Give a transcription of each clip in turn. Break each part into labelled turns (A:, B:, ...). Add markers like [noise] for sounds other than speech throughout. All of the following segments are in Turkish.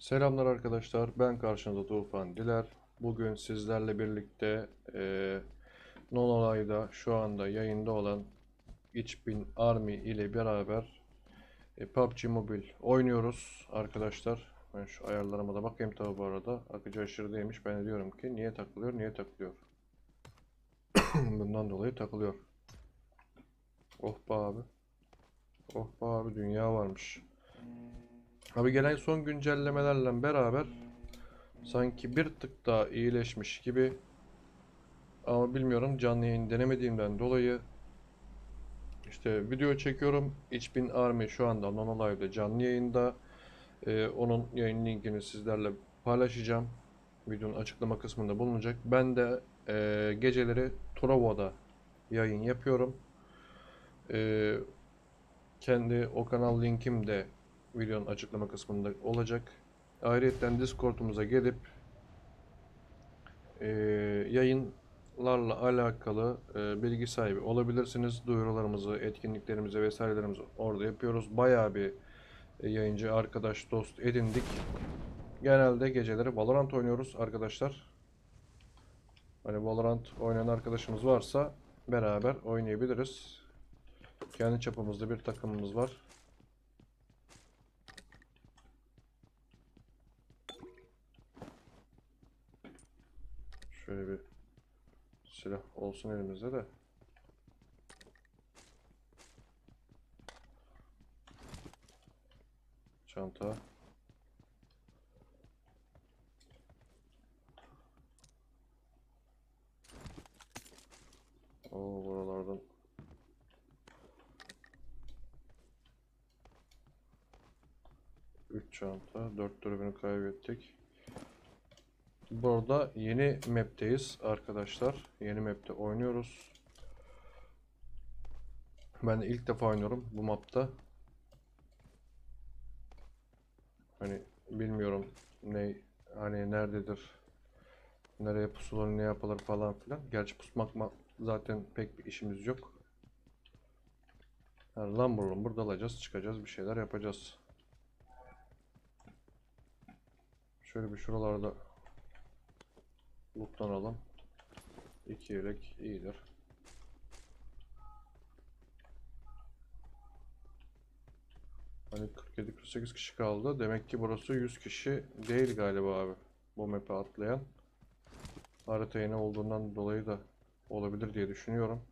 A: Selamlar arkadaşlar. Ben karşınızda Tufan Diler. Bugün sizlerle birlikte eee Nonolay'da şu anda yayında olan İçbin Army ile beraber e, PUBG Mobile oynuyoruz arkadaşlar. Ben şu ayarlarıma da bakayım tabi bu arada. Akıcı aşırı değilmiş. Ben diyorum ki niye takılıyor, niye takılıyor. [coughs] Bundan dolayı takılıyor. Oh be abi. Oh be abi dünya varmış. Abi gelen son güncellemelerle beraber sanki bir tık daha iyileşmiş gibi ama bilmiyorum canlı yayın denemediğimden dolayı işte video çekiyorum. İçbin Army şu anda Nono Live'de canlı yayında. Ee, onun yayın linkini sizlerle paylaşacağım. Videonun açıklama kısmında bulunacak. Ben de e, geceleri Trovo'da yayın yapıyorum. Ee, kendi o kanal linkim de videonun açıklama kısmında olacak. Ayrıca Discord'umuza gelip e, yayınlarla alakalı e, bilgi sahibi olabilirsiniz. Duyurularımızı, etkinliklerimizi vesairelerimizi orada yapıyoruz. Bayağı bir yayıncı arkadaş, dost edindik. Genelde geceleri Valorant oynuyoruz arkadaşlar. Hani Valorant oynayan arkadaşımız varsa beraber oynayabiliriz. Kendi çapımızda bir takımımız var. Şöyle bir silah olsun elimizde de. Çanta. Oo buralardan Üç çanta, 4 dürbünü kaybettik. Burada yeni map'teyiz arkadaşlar. Yeni map'te oynuyoruz. Ben de ilk defa oynuyorum bu map'ta. Hani bilmiyorum ne hani nerededir. Nereye pusulur, ne yapılır falan filan. Gerçi pusmak ma- zaten pek bir işimiz yok. Yani lambur lumbur dalacağız, çıkacağız, bir şeyler yapacağız. Şöyle bir şuralarda lootlanalım. İki yelek iyidir. Hani 47-48 kişi kaldı. Demek ki burası 100 kişi değil galiba abi. Bu map'e atlayan. Harita yeni olduğundan dolayı da olabilir diye düşünüyorum.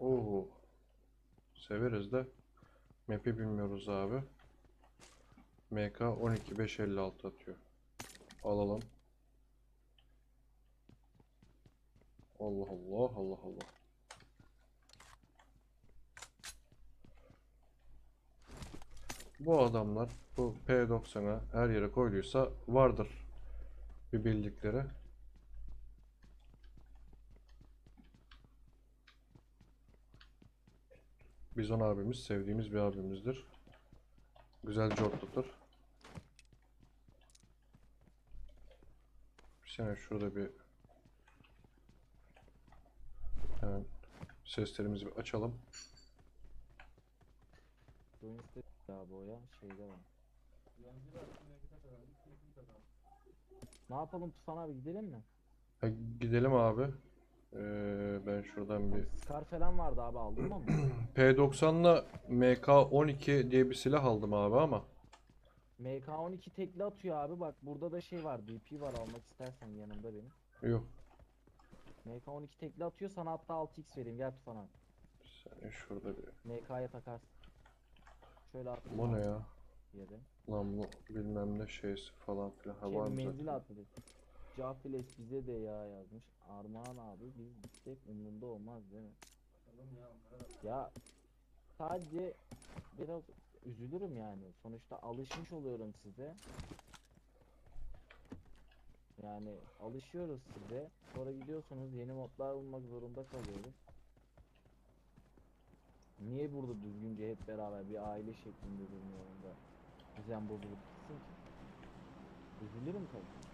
A: Oo. Severiz de map'i bilmiyoruz abi. MK 12556 atıyor. Alalım. Allah Allah Allah Allah. Bu adamlar bu P90'a her yere koyduysa vardır bir bildikleri. Bizon abimiz sevdiğimiz bir abimizdir. Güzel cortlutur. Bir sene şurada bir hemen seslerimizi bir açalım.
B: Doinste abi o ya şeyde var. Ne yapalım Tufan abi gidelim mi?
A: Ha, gidelim abi. Ee, ben şuradan bir
B: Scar falan vardı abi aldın mı onu? [clears throat]
A: P90'la MK12 diye bir silah aldım abi ama
B: MK12 tekli atıyor abi bak burada da şey var DP var almak istersen yanımda benim.
A: yok.
B: MK12 tekli atıyor sana hatta 6x vereyim gel Tufan abi.
A: Saniye şurada bir.
B: MK'ya takarsın. Şöyle attım
A: Bu ne ya?
B: yere.
A: Lan bu bilmem ne şeysi falan filan.
B: Şey menzil atladı. Cafiles bize de ya yazmış. Armağan abi biz gitsek umurunda olmaz değil mi? Ya sadece biraz üzülürüm yani. Sonuçta alışmış oluyorum size. Yani alışıyoruz size. Sonra gidiyorsunuz yeni modlar bulmak zorunda kalıyoruz. Niye burada düzgünce hep beraber bir aile şeklinde durmuyorum da düzen bozulup gitsin ki? Üzülürüm tabii.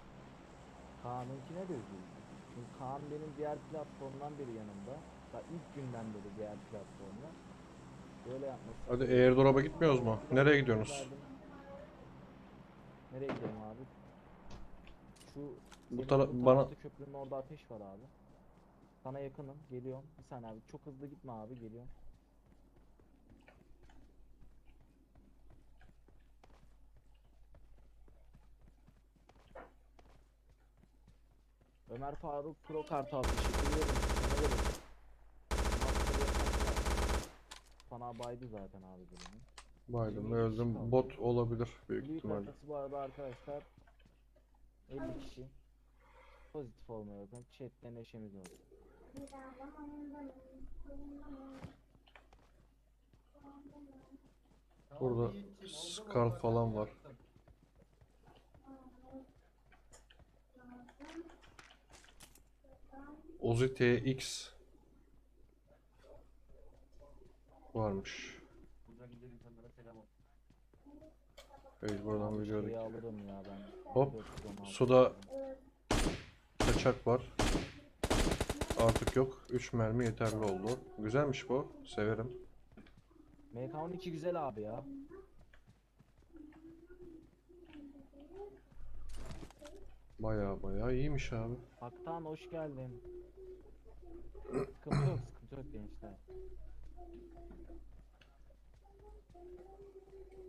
B: Kaan'ınkine de üzüldüm. Çünkü Kaan benim diğer platformdan beri yanımda. Daha ilk günden beri diğer platformda. Böyle yapması.
A: Hadi airdrop'a gitmiyoruz mu? Nereye gidiyorsunuz?
B: Nereye gidelim abi? Şu
A: Bu tara- bana-
B: köprünün orada ateş var abi. Sana yakınım. Geliyorum. Bir saniye abi. Çok hızlı gitme abi. Geliyorum. Ömer Faruk Pro Kart aldı. Teşekkür ederim. Sana Sana baydı zaten abi benim.
A: Baydım öldüm. Bot olabilir büyük
B: Büyük
A: ihtimalle.
B: haritası bu arada arkadaşlar 50 kişi pozitif olmaya bakın chatte neşemiz olsun.
A: Burada Scar falan var. TX varmış. Evet buradan
B: ben.
A: Hop,
B: 416
A: suda-. Kaçak var. Artık yok. 3 mermi yeterli oldu. Güzelmiş bu. Severim.
B: MK12 güzel abi ya.
A: Baya baya iyiymiş abi.
B: Aktan hoş geldin. sıkıntı yok sıkıntı yok gençler.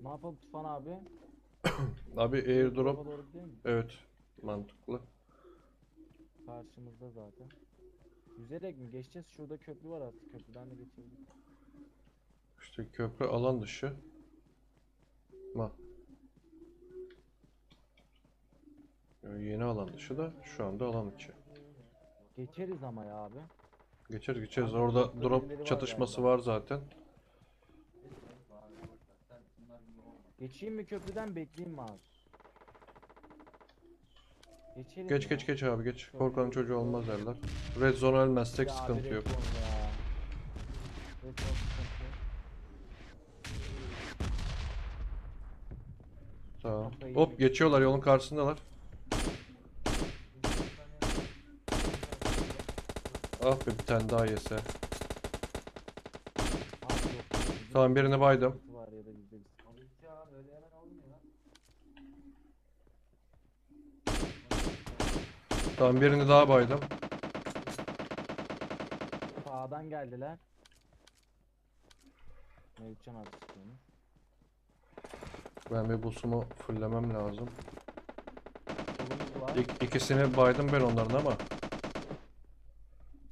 B: Ne yapalım Tufan abi? [coughs]
A: Abi airdrop
B: Tarafa doğru gidelim mi?
A: evet mantıklı.
B: Karşımızda zaten. Yüzerek mi geçeceğiz? Şurada köprü var artık. Köprüden de geçelim.
A: İşte köprü alan dışı. Ma. Yani Yeni alan dışı da şu anda alan içi.
B: Geçeriz ama ya abi.
A: Geçer geçeriz.
B: Kanka
A: Orada drop çatışması var zaten.
B: Geçeyim mi köprüden bekleyeyim mi abi? Geçelim
A: Geç
B: ya.
A: geç geç abi geç. Korkanın çocuğu olmaz derler. Red zone ölmezsek
B: Ya abi,
A: sıkıntı
B: red
A: yok.
B: zone ya. Red zone sıkıntı yok.
A: Tamam.
B: Kafayı
A: Hop geçiyorlar yolun karşısındalar. Ah be bir tane daha yese.
B: Bizim
A: Tamam birini baydım.
B: Var ya da.
A: Tamam birini daha baydım.
B: Sağdan geldiler. Mevcan sıkıyormuş.
A: Ben bir busumu fullemem lazım. İk, ikisini baydım ben onların ama.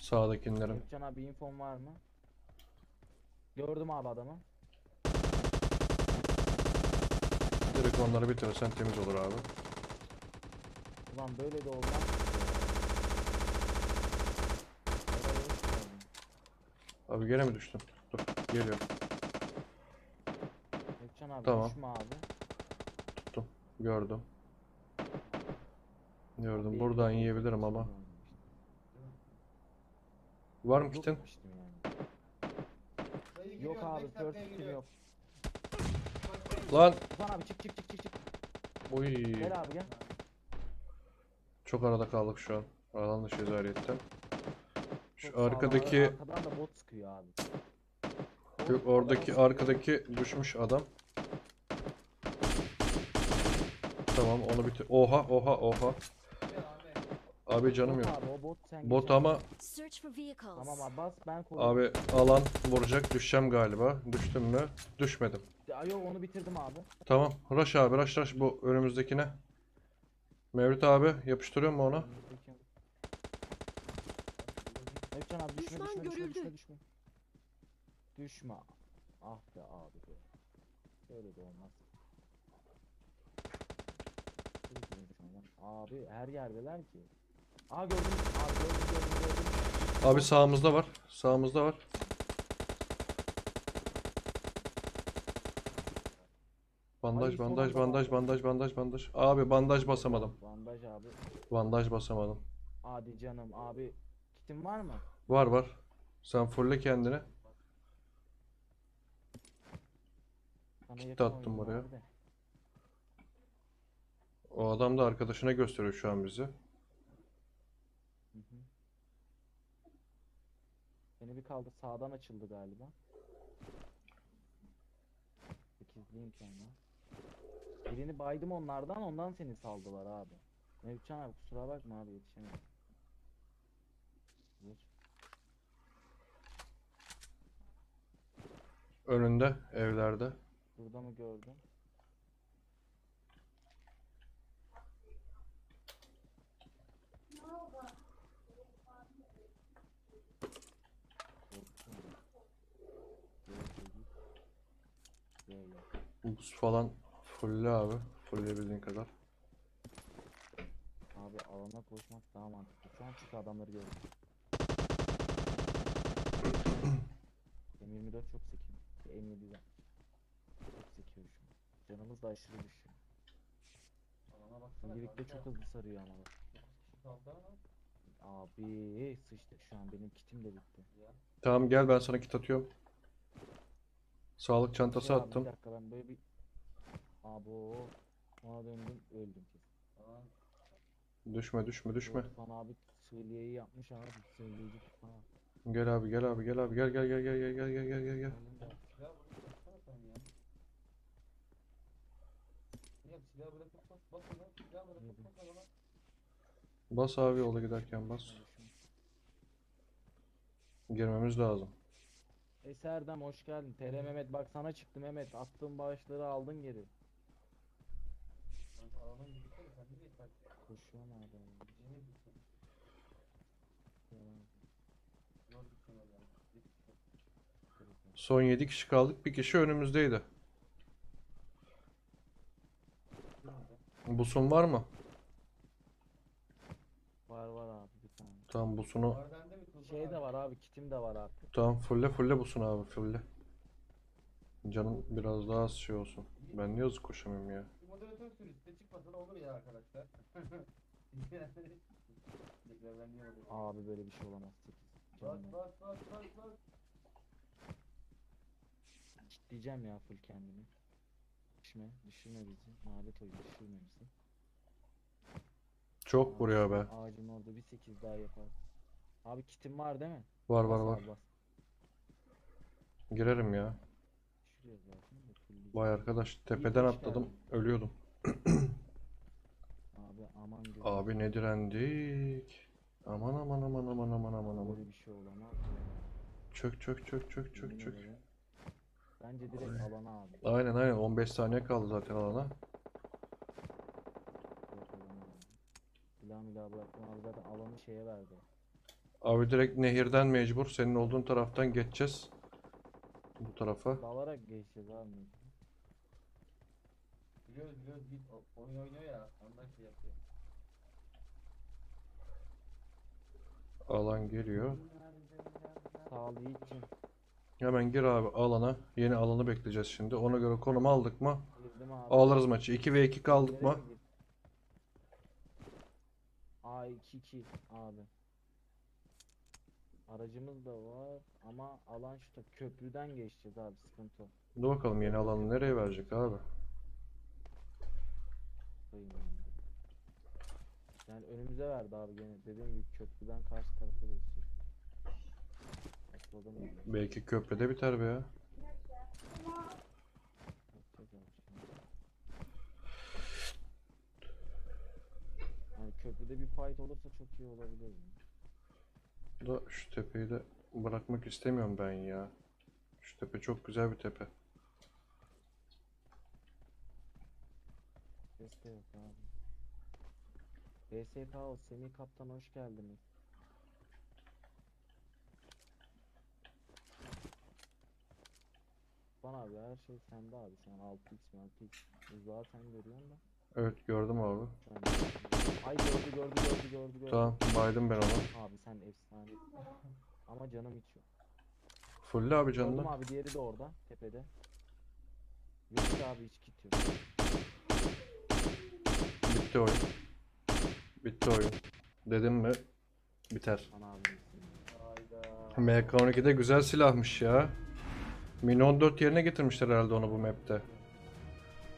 A: Sağdakilerin.
B: Mevcan abi infon var mı? Gördüm abi adamı.
A: Direkt onları bitirirsen temiz olur abi.
B: Ulan böyle de olmaz.
A: Abi gene mi düştüm? Dur geliyor.
B: Mevcan abi
A: Tamam.
B: düşme abi.
A: Tuttum. Gördüm. Gördüm.
B: Abi,
A: Buradan yiyebilirim ama. Var mı kitin?
B: Yok abi first kill yok.
A: Lan!
B: Tufan abi çık çık çık çık çık.
A: Uy.
B: Gel abi gel.
A: Çok arada kaldık şu an. Alan dışı ayrıyetten. Şu
B: Çok sağlam.
A: arkadaki
B: Arkadan da bot sıkıyor abi.
A: yok oradaki arkadaki düşmüş adam. Tamam onu bitir. Oha oha oha. Abi canım yok.
B: Bot abi o bot sen
A: Bot
B: geç
A: ama
B: abi.
C: Search for vehicles.
B: Tamam abi bas ben koruyorum.
A: abi alan vuracak düşeceğim galiba. Düştüm mü? Düşmedim.
B: Ya yok onu bitirdim abi.
A: Tamam. Rush abi rush rush bu önümüzdekine. Mevlüt abi yapıştırıyor mu onu?
B: Peki. Mevcan abi düşme
C: Düşman
B: düşme düşme
C: görüldü.
B: düşme düşme. Düşme. Ah be abi be. Böyle de olmaz. Böyle de olmaz. Abi her yerdeler ki. Aa gördüm. Abi gördüm gördüm gördüm.
A: Abi sağımızda var. Sağımızda var. Bandaj, bandaj,
B: anda
A: bandaj, bandaj, bandaj, bandaj. Abi bandaj basamadım.
B: Bandaj abi.
A: Bandaj basamadım.
B: Hadi canım abi. Kitin var mı?
A: Var var. Sen fulle kendini.
B: Sana
A: Kit de
B: yakın
A: attım
B: abi de.
A: O adam da arkadaşına gösteriyor şu an bizi.
B: Hı hı. Beni bir kaldı. Sağdan açıldı galiba. Sekizliyim anda. Birini baydım onlardan ondan seni saldılar abi. Mevcan abi kusura bakma abi yetişemedim. Dur.
A: Önünde evlerde.
B: Burada mı gördün? Korktum. Böyle değil. Böyle.
A: Buz falan fulle abi. Fulleyebildiğin kadar.
B: Abi alana koşmak daha mantıklı. Şu an çünkü adamları gördüm. M24 çok sekiyor. M7'den. Çok sekiyor şu an. Canımız da aşırı düşüyor. Birlikte çok hızlı sarıyor ama bak. Abi sıçtı şu an benim kitim de bitti.
A: Tamam gel ben sana kit atıyorum. Sağlık çantası
B: Şey abi,
A: attım.
B: Bir dakika ben böyle bir... Abo. Ona döndüm öldüm.
A: Düşme düşme düşme.
B: Tufan abi sığliyeyi yapmış abi. Sığliyeyi Tufan abi.
A: Gel abi gel abi gel abi gel gel gel gel gel gel gel gel gel gel. Bas abi yola giderken bas. Girmemiz lazım.
B: Eser'den hoş geldin. TR Mehmet bak sana çıktı Mehmet. Attığın bağışları aldın geri. Koşuyorum abi.
A: Son 7 kişi kaldık. Bir kişi önümüzdeydi. Busun var mı?
B: Var var abi bir tane.
A: Tamam busunu.
B: Şey de var abi kitim de var artık.
A: Tamam fulle fulle busun abi fulle. Canım biraz daha az şey olsun. Ben niye hızlı koşamıyorum ya?
C: Moderatör sürüsü çıkmasa da olur ya arkadaşlar. [laughs]
B: Abi böyle bir şey olamaz. Sekiz.
C: Bas
B: Canım
C: bas bas bas bas.
B: Kitleyeceğim ya full kendimi. Düşme, düşürme bizi. Nalet oyun düşürme bizi.
A: Çok vuruyor be.
B: Ağacın orada bir 8 daha yapar. Abi kitim var değil mi?
A: Var var var.
B: bas.
A: Girerim ya.
B: Zaten de.
A: Vay arkadaş tepeden
B: hoş
A: atladım. Ölüyordum. [clears throat]
B: Abi aman gözüm.
A: Abi ne direndik. Aman aman aman aman aman aman aman.
B: Böyle bir şey olamaz. ya.
A: Çök çök çök çök çök
B: Yemin
A: çök.
B: ederim. Bence direkt alana abi.
A: Aynen aynen 15 saniye kaldı zaten alana.
B: Direkt alana. Silah milah bıraktım abi zaten alanı şeye verdi.
A: Abi direkt nehirden mecbur senin olduğun taraftan geçeceğiz. Bu tarafa.
B: Dalarak geçeceğiz abi.
C: Biliyoruz biliyoruz git o- oyun oynuyor ya ondan şey yapıyor.
A: Alan geliyor.
B: Sağ ol Yiğit'cim.
A: Hemen gir abi alana. Yeni alanı bekleyeceğiz şimdi. Ona göre konum aldık mı?
B: Girdim abi.
A: Alırız maçı. 2 ve 2 kaldık mı?
B: Nereye gir- A22 abi. Aracımız da var ama alan şu ta- köprüden geçeceğiz abi sıkıntı.
A: Dur bakalım yeni alanı nereye verecek abi?
B: Yani. Önümüze verdi abi gene dediğim gibi köprüden karşı tarafa. Atladım yani.
A: Belki köprüde biter be ya.
B: Bakacağız abi şimdi. Yani köprüde bir fight olursa çok iyi olabilir. yani.
A: Da şu tepeyi de bırakmak istemiyorum ben ya. Şu tepe çok güzel bir tepe.
B: Ses yok abi. BSK Semih Kaptan hoş geldiniz. Bana abi her şey sende abi sen 6x 6x uzağı sen görüyorsun da
A: Evet gördüm abi.
B: Ay gördü gördü gördü gördü gördü
A: Tamam baydım ben ona.
B: Abi sen efsane ama canım hiç yok
A: Fulle abi
B: Gördüm
A: canını.
B: abi diğeri de orada tepede Yok abi hiç kit yok
A: Bitti oyun. Bitti oyun. Dedim mi biter.
B: Abi
C: Hayda.
A: MK12'de güzel silahmış ya. Min 14 yerine getirmişler herhalde onu bu map'te.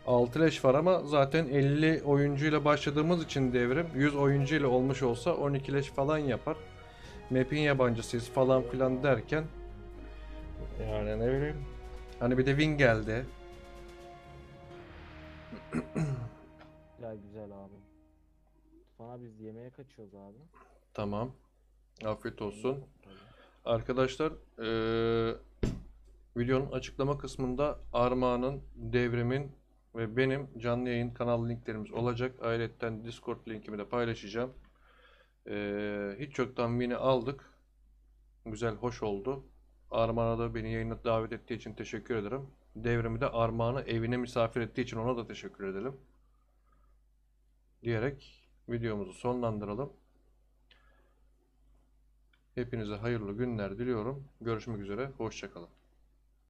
A: 6 leş var ama zaten 50 oyuncuyla başladığımız için devrim 100 oyuncuyla olmuş olsa 12 leş falan yapar. Map'in yabancısıyız falan filan derken yani ne bileyim. Hani bir de win geldi. [clears throat]
B: Güzel güzel abi. Abi biz yemeğe kaçıyoruz abi.
A: Tamam. Afiyet olsun. Arkadaşlar eee, videonun açıklama kısmında Armağan'ın, Devrim'in ve benim canlı yayın kanal linklerimiz olacak. Ayrıca Discord linkimi de paylaşacağım. Eee, hiç yoktan win'i aldık. Güzel, hoş oldu. Armağan'a da beni yayına davet ettiği için teşekkür ederim. Devrim'i de Armağan'ı evine misafir ettiği için ona da teşekkür edelim. Diyerek videomuzu sonlandıralım. Hepinize hayırlı günler diliyorum. Görüşmek üzere. Hoşçakalın.